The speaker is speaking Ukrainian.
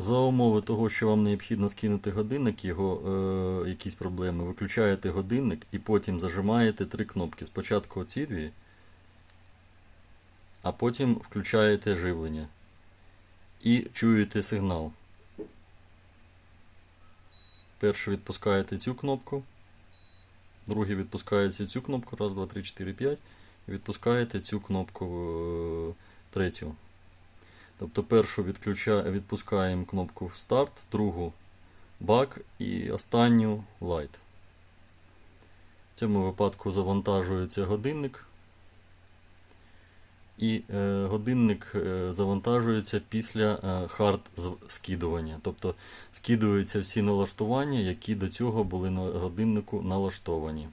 За умови того, що вам необхідно скинути годинник, його е, якісь проблеми, виключаєте годинник і потім зажимаєте три кнопки. Спочатку оці дві, а потім включаєте живлення. І чуєте сигнал. Перше відпускаєте цю кнопку, другий відпускаєте цю кнопку, раз, два, три, чотири, п'ять, відпускаєте цю кнопку е, третю. Тобто першу відпускаємо кнопку старт, другу бак і останню light. В цьому випадку завантажується годинник. І е, годинник е, завантажується після е, хард скидування. Тобто скидуються всі налаштування, які до цього були на годиннику налаштовані.